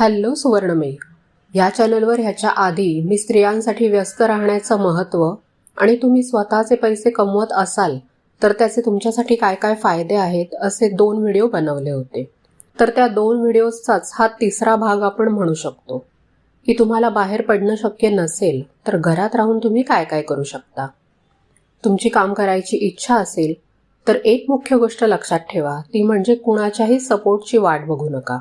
Hello सुवर्णमयी. या चॅनलवर ह्याच्या आधी मी स्त्रियांसाठी व्यस्त राहण्याचं महत्त्व आणि तुम्ही स्वतःचे पैसे कमवत असाल तर त्याचे तुमच्यासाठी काय काय फायदे आहेत असे दोन व्हिडिओ बनवले होते. तर त्या दोन व्हिडिओजचाच हा तिसरा भाग आपण म्हणू शकतो. की तुम्हाला बाहेर पडणं शक्य नसेल तर घरात राहून तुम्ही काय काय करू शकता? तुमची काम करायची इच्छा असेल तर एक मुख्य गोष्ट लक्षात ठेवा ती म्हणजे कुणाच्याही सपोर्टची वाट बघू नका.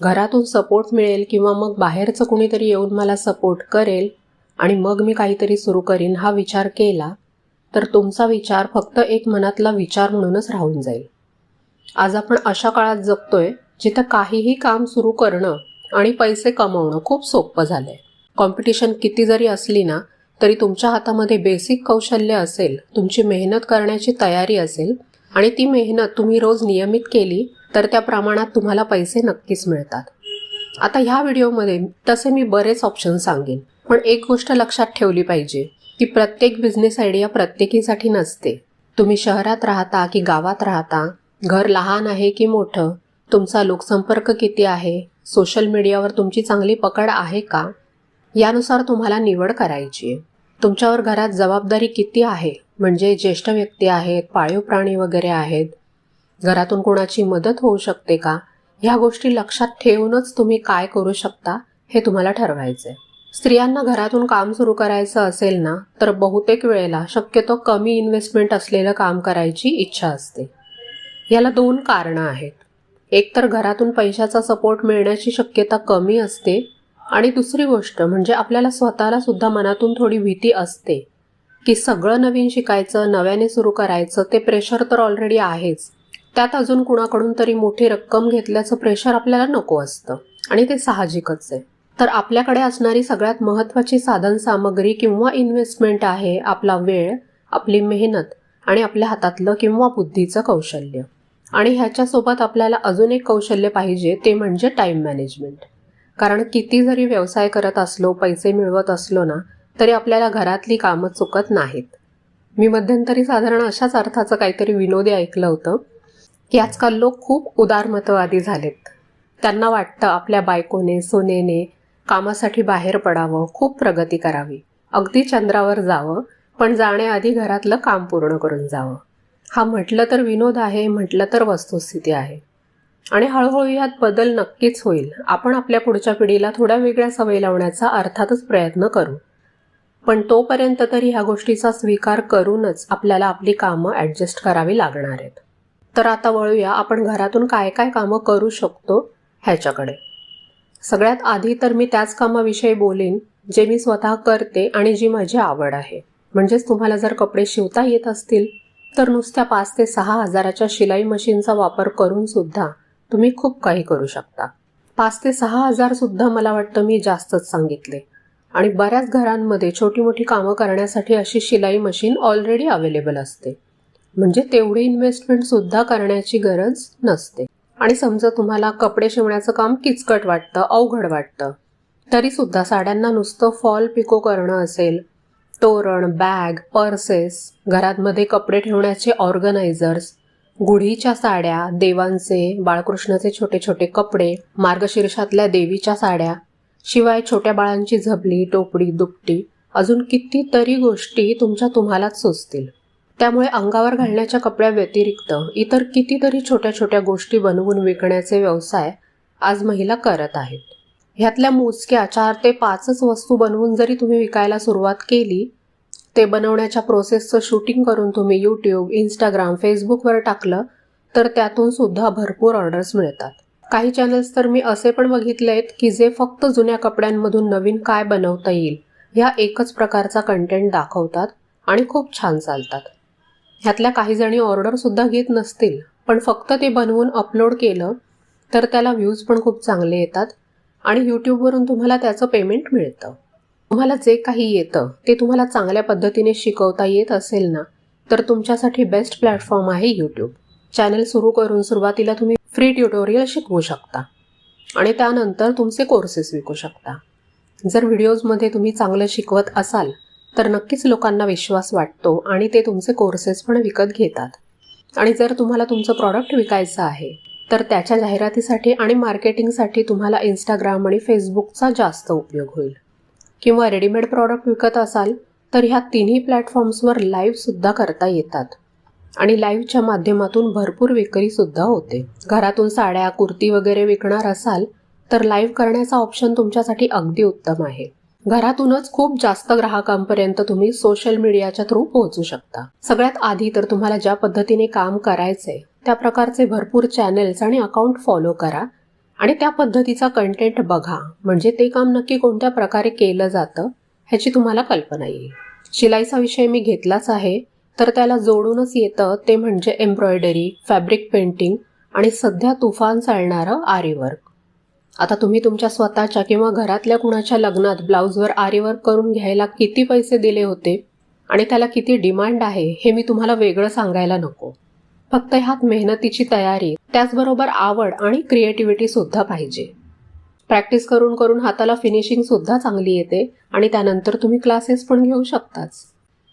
घरातून सपोर्ट मिळेल किंवा मग बाहेरचं कुणीतरी येऊन मला सपोर्ट करेल आणि मग मी काहीतरी सुरू करीन हा विचार केला तर तुमचा विचार फक्त एक मनातला विचार म्हणूनच राहून जाईल. आज आपण अशा काळात जगतोय जिथं काहीही काम सुरू करणं आणि पैसे कमवणं खूप सोपं आहे कॉम्पिटिशन किती जरी असली ना तरी तुमच्या हातामध्ये बेसिक कौशल्य असेल तुमची मेहनत करण्याची तयारी असेल आणि ती मेहनत तुम्ही रोज नियमित केली तर त्या प्रमाणात तुम्हाला पैसे नक्कीच मिळतात. आता ह्या व्हिडिओमध्ये तसे मी बरेच ऑप्शन सांगेन. पण एक गोष्ट लक्षात ठेवली पाहिजे की प्रत्येक बिझनेस आयडिया प्रत्येकीसाठी नसते. तुम्ही शहरात राहता की गावात राहता घर लहान आहे की मोठं तुमचा लोकसंपर्क किती आहे सोशल मीडियावर तुमची चांगली पकड आहे का यानुसार तुम्हाला निवड करायची आहे. तुमच्यावर घरात जबाबदारी किती आहे म्हणजे ज्येष्ठ व्यक्ती आहेत पाळीव प्राणी वगैरे आहेत घरातून कोणाची मदत होऊ शकते का? ह्या गोष्टी लक्षात ठेवूनच तुम्ही काय करू शकता हे तुम्हाला ठरवायचं आहे स्त्रियांना घरातून काम सुरू करायचं असेल ना तर बहुतेक वेळेला शक्यतो कमी इन्व्हेस्टमेंट असलेलं काम करायची इच्छा असते. याला दोन कारणं आहेत. एक तर घरातून पैशाचा सपोर्ट मिळण्याची शक्यता कमी असते आणि दुसरी गोष्ट म्हणजे आपल्याला स्वतःला सुद्धा मनातून थोडी भीती असते. की सगळं नवीन शिकायचं नव्याने सुरू करायचं ते प्रेशर तर ऑलरेडी आहेच. त्यात अजून कुणाकडून तरी मोठी रक्कम घेतल्याचं प्रेशर आपल्याला नको असतं. आणि ते साहजिकच आहे. तर आपल्याकडे असणारी सगळ्यात महत्त्वाची साधन सामग्री किंवा इन्व्हेस्टमेंट आहे आपला वेळ आपली मेहनत आणि आपल्या हातातलं किंवा बुद्धीचं कौशल्य. आणि ह्याच्यासोबत आपल्याला अजून एक कौशल्य पाहिजे ते म्हणजे टाईम मॅनेजमेंट कारण किती जरी व्यवसाय करत असलो पैसे मिळवत असलो ना तरी आपल्याला घरातली कामं चुकत नाहीत. मी मध्यंतरी साधारण अशाच अर्थाचं काहीतरी विनोदी ऐकलं होतं. की आजकाल लोक खूप उदारमतवादी झालेत. त्यांना वाटतं आपल्या बायकोने सोनेने कामासाठी बाहेर पडावं खूप प्रगती करावी. अगदी चंद्रावर जावं पण जाण्याआधी घरातलं काम पूर्ण करून जावं. हा म्हटलं तर विनोद आहे म्हटलं तर वस्तुस्थिती आहे. आणि हळूहळू यात बदल नक्कीच होईल. आपण आपल्या पुढच्या पिढीला थोड्या वेगळ्या सवयी लावण्याचा अर्थातच प्रयत्न करू. पण तोपर्यंत तरी ह्या गोष्टीचा स्वीकार करूनच आपल्याला आपली कामं ॲडजस्ट करावी लागणार आहेत. तर आता वळूया आपण घरातून काय काय कामं करू शकतो ह्याच्याकडे. सगळ्यात आधी तर मी त्याच कामाविषयी बोलेन जे मी स्वतः करते आणि जी माझी आवड आहे. म्हणजेच तुम्हाला जर कपडे शिवता येत असतील तर नुसत्या पाच ते सहा हजाराच्या शिलाई मशीनचा वापर करून सुद्धा तुम्ही खूप काही करू शकता. पाच ते सहा हजार सुद्धा मला वाटतं मी जास्तच सांगितले. आणि बऱ्याच घरांमध्ये छोटी मोठी कामं करण्यासाठी अशी शिलाई मशीन ऑलरेडी अवेलेबल असते. म्हणजे तेवढी इन्व्हेस्टमेंट सुद्धा करण्याची गरज नसते. आणि समजा तुम्हाला कपडे शिवण्याचं काम किचकट वाटतं अवघड वाटतं तरी सुद्धा साड्यांना नुसतं फॉल पिको करणं असेल तोरण बॅग पर्सेस घरातमध्ये कपडे ठेवण्याचे ऑर्गनायझर्स गुढीच्या साड्या देवांचे बाळकृष्णाचे छोटे छोटे कपडे मार्गशीर्षातल्या देवीच्या साड्या शिवाय छोट्या बाळांची झबली टोपडी दुपटी अजून कितीतरी गोष्टी तुमच्या तुम्हालाच सुचतील. त्यामुळे अंगावर घालण्याच्या कपड्याव्यतिरिक्त इतर कितीतरी छोट्या छोट्या गोष्टी बनवून विकण्याचे व्यवसाय आज महिला करत आहेत. ह्यातल्या मोजक्या चार ते पाचच वस्तू बनवून जरी तुम्ही विकायला सुरुवात केली ते बनवण्याच्या प्रोसेसचं शूटिंग करून तुम्ही यूट्यूब इंस्टाग्राम फेसबुकवर टाकलं तर त्यातून सुद्धा भरपूर ऑर्डर्स मिळतात. काही चॅनल्स तर मी असे पण बघितले आहेत की जे फक्त जुन्या कपड्यांमधून नवीन काय बनवता येईल ह्या एकच प्रकारचा कंटेंट दाखवतात आणि खूप छान चालतात. ह्यातल्या काही जणी ऑर्डरसुद्धा घेत नसतील पण फक्त ते बनवून अपलोड केलं तर त्याला व्ह्यूज पण खूप चांगले येतात आणि यूट्यूबवरून तुम्हाला त्याचं पेमेंट मिळतं. तुम्हाला जे काही येतं ते तुम्हाला चांगल्या पद्धतीने शिकवता येत असेल ना तर तुमच्यासाठी बेस्ट प्लॅटफॉर्म आहे यूट्यूब चॅनल सुरू करून सुरुवातीला तुम्ही फ्री ट्युटोरियल शिकवू शकता. आणि त्यानंतर तुमचे कोर्सेस विकू शकता. जर व्हिडिओजमध्ये तुम्ही चांगलं शिकवत असाल तर नक्कीच लोकांना विश्वास वाटतो आणि ते तुमचे कोर्सेस पण विकत घेतात. आणि जर तुम्हाला तुमचं प्रॉडक्ट विकायचं आहे तर त्याच्या जाहिरातीसाठी आणि मार्केटिंगसाठी तुम्हाला इंस्टाग्राम आणि फेसबुकचा जास्त उपयोग होईल. किंवा रेडीमेड प्रॉडक्ट विकत असाल तर ह्या तिन्ही प्लॅटफॉर्म्सवर लाईव्हसुद्धा करता येतात. आणि लाईव्हच्या माध्यमातून भरपूर विक्रीसुद्धा होते. घरातून साड्या कुर्ती वगैरे विकणार असाल तर लाईव्ह करण्याचा ऑप्शन तुमच्यासाठी अगदी उत्तम आहे. घरातूनच खूप जास्त ग्राहकांपर्यंत तुम्ही सोशल मीडियाच्या थ्रू पोहोचू शकता. सगळ्यात आधी तर तुम्हाला ज्या पद्धतीने काम करायचंय त्या प्रकारचे भरपूर चॅनेल्स आणि अकाउंट फॉलो करा आणि त्या पद्धतीचा कंटेंट बघा. म्हणजे ते काम नक्की कोणत्या प्रकारे केलं जातं ह्याची तुम्हाला कल्पना येईल. शिलाईचा विषय मी घेतलाच आहे तर त्याला जोडूनच येतं ते म्हणजे एम्ब्रॉयडरी फॅब्रिक पेंटिंग आणि सध्या तुफान चालणारं आरीवर्क. आता तुम्ही तुमच्या स्वतःच्या किंवा घरातल्या कुणाच्या लग्नात ब्लाऊजवर आरीवर्क करून घ्यायला किती पैसे दिले होते आणि त्याला किती डिमांड आहे हे मी तुम्हाला वेगळं सांगायला नको. फक्त ह्यात मेहनतीची तयारी त्याचबरोबर आवड आणि क्रिएटिव्हिटी सुद्धा पाहिजे. प्रॅक्टिस करून करून हाताला फिनिशिंग सुद्धा चांगली येते आणि त्यानंतर तुम्ही क्लासेस पण घेऊ शकताच.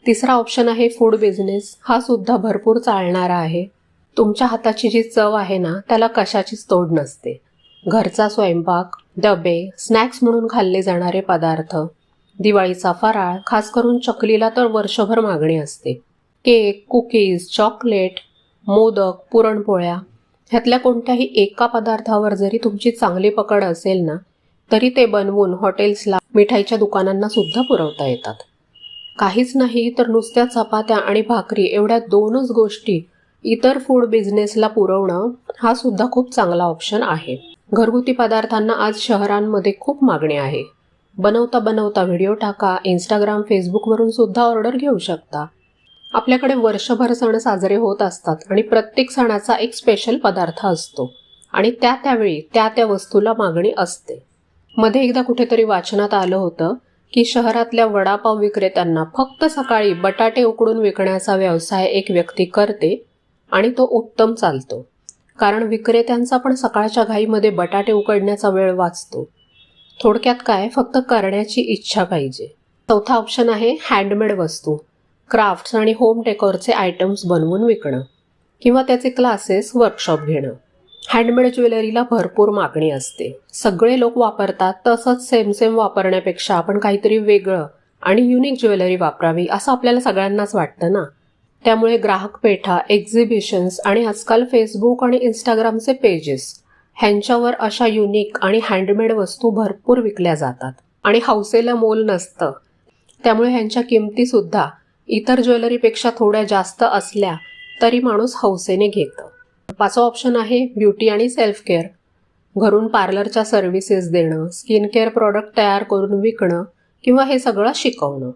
तिसरा ऑप्शन आहे फूड बिझनेस हा सुद्धा भरपूर चालणारा आहे. तुमच्या हाताची जी चव आहे ना त्याला कशाचीच तोड नसते. घरचा स्वयंपाक डबे स्नॅक्स म्हणून खाल्ले जाणारे पदार्थ. दिवाळीचा फराळ खास करून चकलीला तर वर्षभर मागणी असते. केक कुकीज चॉकलेट मोदक पुरणपोळ्या. ह्यातल्या कोणत्याही एका पदार्थावर जरी तुमची चांगली पकड असेल ना तरी ते बनवून हॉटेल्सला मिठाईच्या दुकानांना सुद्धा पुरवता येतात. काहीच नाही तर नुसत्या चपात्या आणि भाकरी एवढ्या दोनच गोष्टी इतर फूड बिझनेसला पुरवणं हा सुद्धा खूप चांगला ऑप्शन आहे. घरगुती पदार्थांना आज शहरांमध्ये खूप मागणी आहे. बनवता बनवता व्हिडिओ टाका इंस्टाग्राम फेसबुकवरून सुद्धा ऑर्डर घेऊ शकता. आपल्याकडे वर्षभर सण साजरे होत असतात आणि प्रत्येक सणाचा एक स्पेशल पदार्थ असतो. आणि त्या त्यावेळी त्या त्या वस्तूला मागणी असते. मध्ये एकदा कुठेतरी वाचनात आलं होतं की शहरातल्या वडापाव विक्रेत्यांना फक्त सकाळी बटाटे उकडून विकण्याचा व्यवसाय एक व्यक्ती करते आणि तो उत्तम चालतो. कारण विक्रेत्यांचा पण सकाळच्या घाईमध्ये बटाटे उकडण्याचा वेळ वाचतो. थोडक्यात काय फक्त करण्याची इच्छा पाहिजे. चौथा ऑप्शन आहे हँडमेड वस्तू. क्राफ्ट्स आणि होम डेकोरचे आयटम्स बनवून विकणं. किंवा त्याचे क्लासेस वर्कशॉप घेणं. हँडमेड ज्वेलरीला भरपूर मागणी असते. सगळे लोक वापरतात तसंच सेम सेम वापरण्यापेक्षा आपण काहीतरी वेगळं आणि युनिक ज्वेलरी वापरावी असं आपल्याला सगळ्यांनाच वाटतं ना? त्यामुळे ग्राहक पेठा एक्झिबिशन्स आणि आजकाल फेसबुक आणि इंस्टाग्रामचे पेजेस ह्यांच्यावर अशा युनिक आणि हँडमेड वस्तू भरपूर विकल्या जातात. आणि हौसेला मोल नसतं. त्यामुळे ह्यांच्या किमतीसुद्धा इतर ज्वेलरीपेक्षा थोड्या जास्त असल्या तरी माणूस हौसेने घेतं. पाचवा ऑप्शन आहे ब्युटी आणि सेल्फ केअर घरून पार्लरच्या सर्व्हिसेस देणं स्किन केअर प्रॉडक्ट तयार करून विकणं किंवा हे सगळं शिकवणं.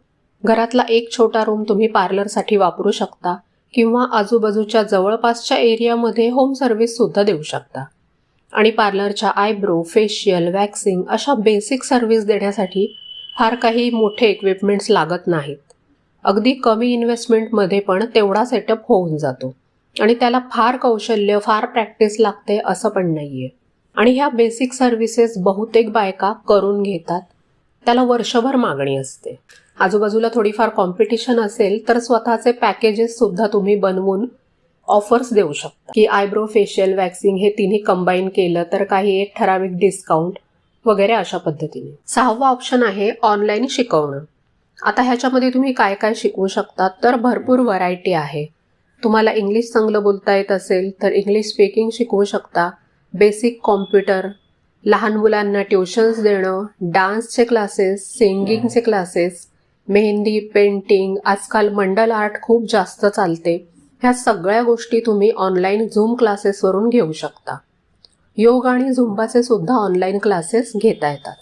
घरातला एक छोटा रूम तुम्ही पार्लरसाठी वापरू शकता किंवा आजूबाजूच्या जवळपासच्या एरियामध्ये होम सर्व्हिस सुद्धा देऊ शकता. आणि पार्लरच्या आयब्रो फेशियल वॅक्सिंग अशा बेसिक सर्व्हिस देण्यासाठी फार काही मोठे इक्विपमेंट्स लागत नाहीत. अगदी कमी इन्व्हेस्टमेंटमध्ये पण तेवढा सेटअप होऊन जातो. आणि त्याला फार कौशल्य फार प्रॅक्टिस लागते असं पण नाही आहे आणि ह्या बेसिक सर्व्हिसेस बहुतेक बायका करून घेतात. त्याला वर्षभर मागणी असते. आजूबाजूला थोडीफार कॉम्पिटिशन असेल तर स्वतःचे पॅकेजेस सुद्धा तुम्ही बनवून ऑफर्स देऊ शकता. की आयब्रो फेशियल वॅक्सिंग हे तिन्ही कंबाईन केलं तर काही एक ठराविक डिस्काउंट वगैरे अशा पद्धतीने. सहावा ऑप्शन आहे ऑनलाईन शिकवणं. आता ह्याच्यामध्ये तुम्ही काय काय शिकवू शकता? तर भरपूर व्हरायटी आहे. तुम्हाला इंग्लिश चांगलं बोलता येत असेल तर इंग्लिश स्पीकिंग शिकवू शकता. बेसिक कॉम्प्युटर लहान मुलांना ट्युशन्स देणं डान्सचे क्लासेस सिंगिंगचे क्लासेस मेहंदी पेंटिंग आजकाल मंडल आर्ट खूप जास्त चालते. ह्या सगळ्या गोष्टी तुम्ही ऑनलाईन झूम क्लासेसवरून घेऊ शकता. योग आणि झुंबाचे सुद्धा ऑनलाईन क्लासेस घेता येतात.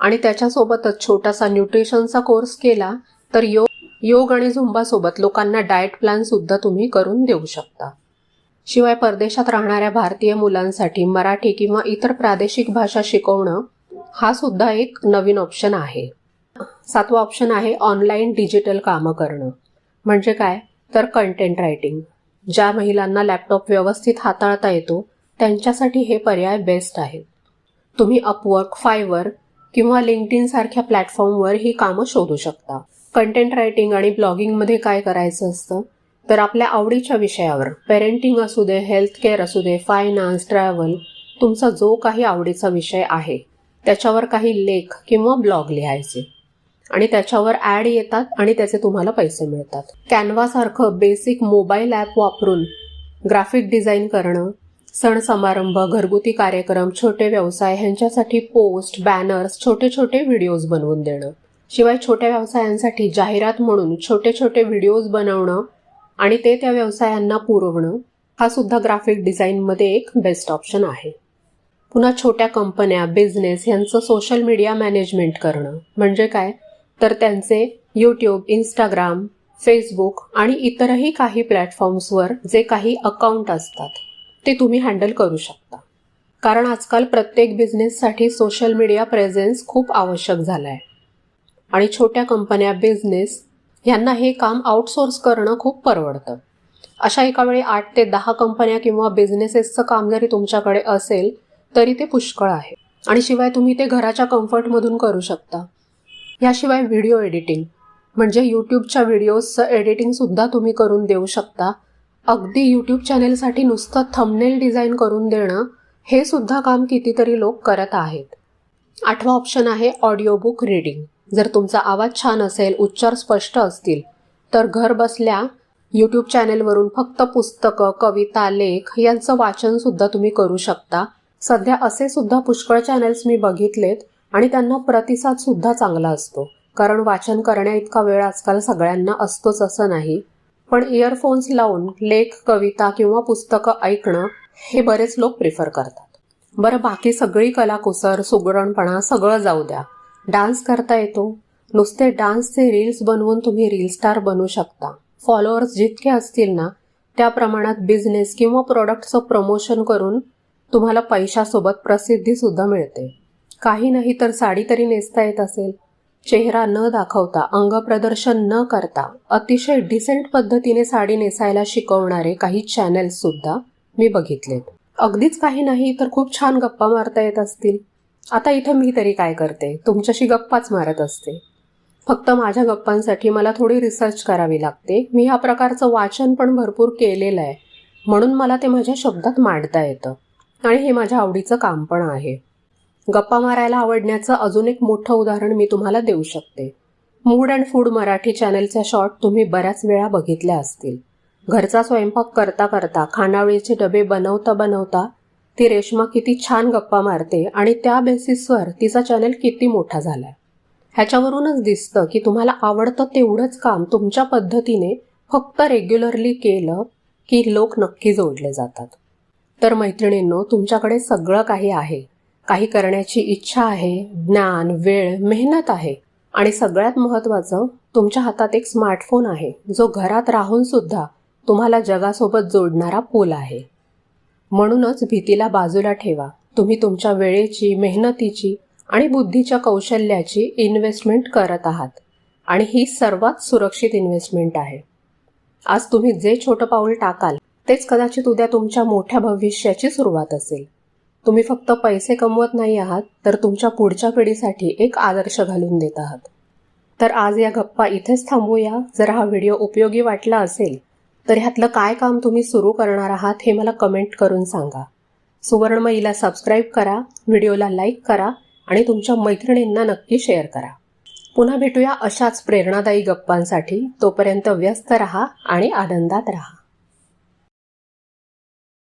आणि त्याच्यासोबतच छोटासा न्यूट्रिशनचा कोर्स केला तर योग योग आणि झुंबासोबत लोकांना डाएट प्लॅन सुद्धा तुम्ही करून देऊ शकता. शिवाय परदेशात राहणाऱ्या भारतीय मुलांसाठी मराठी किंवा इतर प्रादेशिक भाषा शिकवणं हा सुद्धा एक नवीन ऑप्शन आहे. सातवा ऑप्शन आहे ऑनलाईन डिजिटल कामं करणं. म्हणजे काय? तर कंटेंट रायटिंग ज्या महिलांना लॅपटॉप व्यवस्थित हाताळता येतो त्यांच्यासाठी हे पर्याय बेस्ट आहेत. तुम्ही अपवर्क फायवर किंवा लिंक्डइन सारख्या प्लॅटफॉर्मवर ही कामं शोधू शकता. कंटेंट रायटिंग आणि ब्लॉगिंगमध्ये काय करायचं असतं? तर आपल्या आवडीच्या विषयावर पेरेंटिंग असू दे हेल्थ केअर असू दे फायनान्स ट्रॅव्हल तुमचा जो काही आवडीचा विषय आहे त्याच्यावर काही लेख किंवा ब्लॉग लिहायचे. आणि त्याच्यावर ॲड येतात आणि त्याचे तुम्हाला पैसे मिळतात. कॅनवासारखं बेसिक मोबाईल ॲप वापरून ग्राफिक डिझाईन करणं सण समारंभ घरगुती कार्यक्रम छोटे व्यवसाय ह्यांच्यासाठी पोस्ट बॅनर्स छोटे छोटे व्हिडिओज बनवून देणं. शिवाय छोट्या व्यवसायांसाठी जाहिरात म्हणून छोटे छोटे व्हिडिओज बनवणं आणि ते त्या व्यवसायांना पुरवणं हा सुद्धा ग्राफिक डिझाईनमध्ये एक बेस्ट ऑप्शन आहे. पुन्हा छोट्या कंपन्या बिझनेस यांचं सोशल मीडिया मॅनेजमेंट करणं. म्हणजे काय? तर त्यांचे यूट्यूब इंस्टाग्राम फेसबुक आणि इतरही काही प्लॅटफॉर्म्सवर जे काही अकाउंट असतात ते तुम्ही हँडल करू शकता. कारण आजकाल प्रत्येक बिझनेससाठी सोशल मीडिया प्रेझेन्स खूप आवश्यक झालं आहे आणि छोट्या कंपन्या बिझनेस यांना हे काम आउटसोर्स करणं खूप परवडतं. अशा एका वेळी आठ ते दहा कंपन्या किंवा बिझनेसेसचं काम जरी तुमच्याकडे असेल तरी ते पुष्कळ आहे. आणि शिवाय तुम्ही ते घराच्या कम्फर्टमधून करू शकता. याशिवाय व्हिडिओ एडिटिंग. म्हणजे यूट्यूबच्या व्हिडिओजचं एडिटिंगसुद्धा तुम्ही करून देऊ शकता. अगदी यूट्यूब चॅनेलसाठी नुसतं थंबनेल डिझाईन करून देणं हे सुद्धा काम कितीतरी लोक करत आहेत. आठवा ऑप्शन आहे ऑडिओ बुक रीडिंग जर तुमचा आवाज छान असेल उच्चार स्पष्ट असतील तर घर बसल्या यूट्यूब चॅनेलवरून फक्त पुस्तकं कविता लेख यांचं वाचनसुद्धा तुम्ही करू शकता. सध्या असे सुद्धा पुष्कळ चॅनेल्स मी बघितलेत आणि त्यांना प्रतिसाद सुद्धा चांगला असतो. कारण वाचन करण्या इतका वेळ आजकाल सगळ्यांना असतोच असं नाही. पण इयरफोन्स लावून लेख कविता किंवा पुस्तकं ऐकणं हे बरेच लोक प्रिफर करतात. बरं बाकी सगळी कलाकुसर सुगरणपणा सगळं जाऊ द्या. डान्स करता येतो. नुसते डान्सचे रील्स बनवून तुम्ही रील स्टार बनू शकता. फॉलोअर्स जितके असतील ना त्या प्रमाणात बिझनेस किंवा प्रोडक्टचं प्रमोशन करून तुम्हाला पैशासोबत प्रसिद्धीसुद्धा मिळते. काही नाही तर साडी तरी नेसता येत असेल. चेहरा न दाखवता अंगप्रदर्शन न करता अतिशय डिसेंट पद्धतीने साडी नेसायला शिकवणारे काही चॅनेल्स सुद्धा मी बघितलेत. अगदीच काही नाही तर खूप छान गप्पा मारता येत असतील. आता इथं मी तरी काय करते? तुमच्याशी गप्पाच मारत असते. फक्त माझ्या गप्पांसाठी मला थोडी रिसर्च करावी लागते. मी ह्या प्रकारचं वाचन पण भरपूर केलेलं आहे. म्हणून मला ते माझ्या शब्दात मांडता येतं. आणि हे माझ्या आवडीचं काम पण आहे. गप्पा मारायला आवडण्याचं अजून एक मोठं उदाहरण मी तुम्हाला देऊ शकते. मूड अँड फूड मराठी चॅनलच्या शॉर्ट तुम्ही बऱ्याच वेळा बघितल्या असतील. घरचा स्वयंपाक करता करता खानावळीचे डबे बनवता बनवता ती रेश्मा किती छान गप्पा मारते आणि त्या बेसिसवर तिचा चॅनल किती मोठा झालाय. ह्याच्यावरूनच दिसतं की तुम्हाला आवडतं तेवढंच काम तुमच्या पद्धतीने फक्त रेग्युलरली केलं की लोक नक्की जोडले जातात. तर मैत्रिणींनो तुमच्याकडे सगळं काही आहे. काही करण्याची इच्छा आहे ज्ञान वेळ मेहनत आहे. आणि सगळ्यात महत्त्वाचं तुमच्या हातात एक स्मार्टफोन आहे. जो घरात राहून सुद्धा तुम्हाला जगासोबत जोडणारा पूल आहे. म्हणूनच भीतीला बाजूला ठेवा. तुम्ही तुमच्या वेळेची मेहनतीची आणि बुद्धीच्या कौशल्याची इन्व्हेस्टमेंट करत आहात. आणि ही सर्वात सुरक्षित इन्व्हेस्टमेंट आहे. आज तुम्ही जे छोटं पाऊल टाकाल तेच कदाचित उद्या तुमच्या मोठ्या भविष्याची सुरुवात असेल. तुम्ही फक्त पैसे कमवत नाही आहात तर तुमच्या पुढच्या पिढीसाठी एक आदर्श घालून देत आहात. तर आज या गप्पा इथेच थांबूया. जर हा व्हिडिओ उपयोगी वाटला असेल तर ह्यातलं काय काम तुम्ही सुरू करणार आहात हे मला कमेंट करून सांगा. सुवर्णमयीला सबस्क्राईब करा व्हिडिओला लाईक करा आणि तुमच्या मैत्रिणींना नक्की शेअर करा. पुन्हा भेटूया अशाच प्रेरणादायी गप्पांसाठी. तोपर्यंत व्यस्त रहा आणि आनंदात रहा.